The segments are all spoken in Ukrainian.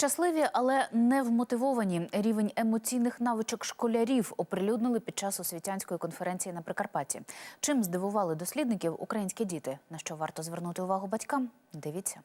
Щасливі, але не вмотивовані. Рівень емоційних навичок школярів оприлюднили під час освітянської конференції на Прикарпатті. Чим здивували дослідників українські діти? На що варто звернути увагу батькам? Дивіться.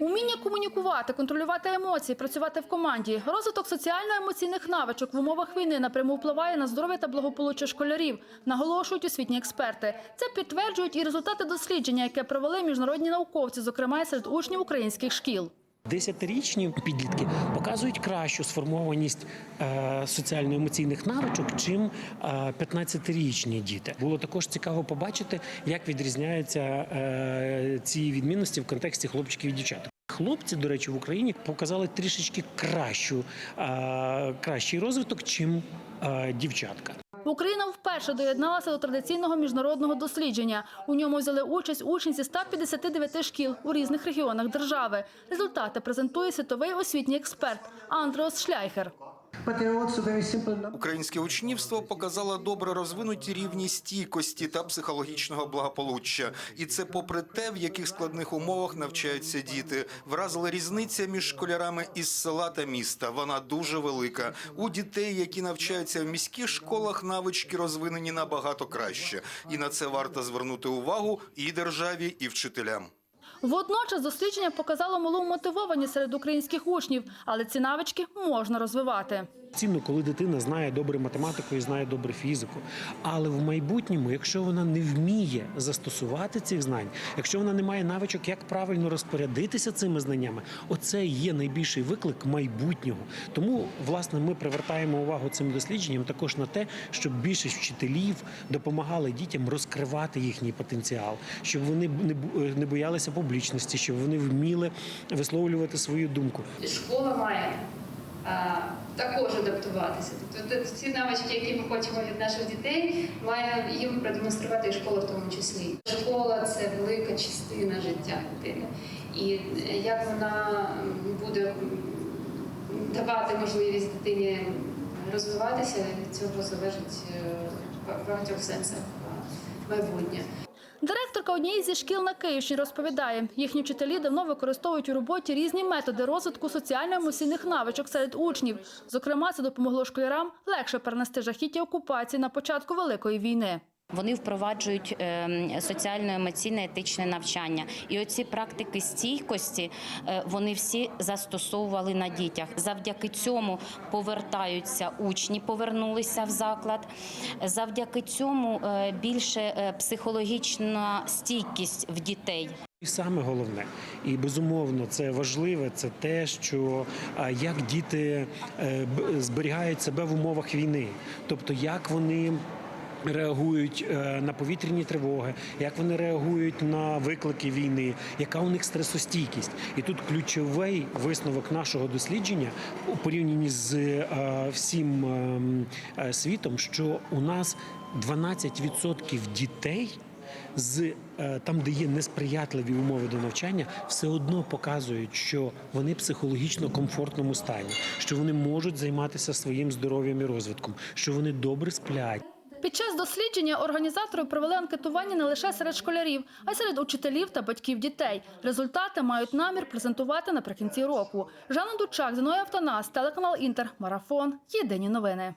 Уміння комунікувати, контролювати емоції, працювати в команді. Розвиток соціально-емоційних навичок в умовах війни напряму впливає на здоров'я та благополуччя школярів, наголошують освітні експерти. Це підтверджують і результати дослідження, яке провели міжнародні науковці, зокрема серед учнів українських шкіл. Десятирічні підлітки показують кращу сформованість е, соціально-емоційних навичок, чим е, 15-річні діти. Було також цікаво побачити, як відрізняються е, ці відмінності в контексті хлопчиків і дівчаток. Хлопці, до речі, в Україні показали трішечки кращу, е, кращий розвиток, чим е, дівчатка. Україна вперше доєдналася до традиційного міжнародного дослідження. У ньому взяли участь учні зі 159 шкіл у різних регіонах держави. Результати презентує світовий освітній експерт Андреас Шляйхер. Українське учнівство показало добре розвинуті рівні стійкості та психологічного благополуччя, і це попри те, в яких складних умовах навчаються діти. Вразила різниця між школярами із села та міста. Вона дуже велика. У дітей, які навчаються в міських школах, навички розвинені набагато краще, і на це варто звернути увагу і державі, і вчителям. Водночас дослідження показало малу мотивованість серед українських учнів, але ці навички можна розвивати. Цінно, коли дитина знає добре математику і знає добре фізику. Але в майбутньому, якщо вона не вміє застосувати цих знань, якщо вона не має навичок, як правильно розпорядитися цими знаннями, оце є найбільший виклик майбутнього. Тому, власне, ми привертаємо увагу цим дослідженням також на те, щоб більшість вчителів допомагали дітям розкривати їхній потенціал, щоб вони не боялися публічності, щоб вони вміли висловлювати свою думку. школа має також адаптуватися. Тобто ці навички, які ми хочемо від наших дітей, має їм продемонструвати і школа в тому числі. Школа це велика частина життя дитини. І е, як вона буде давати можливість дитині розвиватися, від цього залежить е, в багатьох сенсах майбутнє. Директорка однієї зі шкіл на Київщині розповідає, їхні вчителі давно використовують у роботі різні методи розвитку соціально-емоційних навичок серед учнів. Зокрема, це допомогло школярам легше перенести жахіття окупації на початку великої війни. Вони впроваджують ем, соціально-емоційне етичне навчання, і оці практики стійкості е, вони всі застосовували на дітях. Завдяки цьому повертаються учні, повернулися в заклад. Завдяки цьому е, більше е, психологічна стійкість в дітей. І саме головне, і безумовно, це важливе, це те, що як діти зберігають себе в умовах війни, тобто як вони. Реагують е, на повітряні тривоги, як вони реагують на виклики війни, яка у них стресостійкість, і тут ключовий висновок нашого дослідження у порівнянні з е, всім ем, е, світом, що у нас 12% дітей з там, де є несприятливі умови до навчання, все одно показують, що вони психологічно комфортному стані, що вони можуть займатися своїм здоров'ям і розвитком, що вони добре сплять. Під час дослідження організатори провели анкетування не лише серед школярів, а й серед учителів та батьків дітей. Результати мають намір презентувати наприкінці року. Жанна Дучак, Зіною Автонас, телеканал Інтер, Марафон. Єдині новини.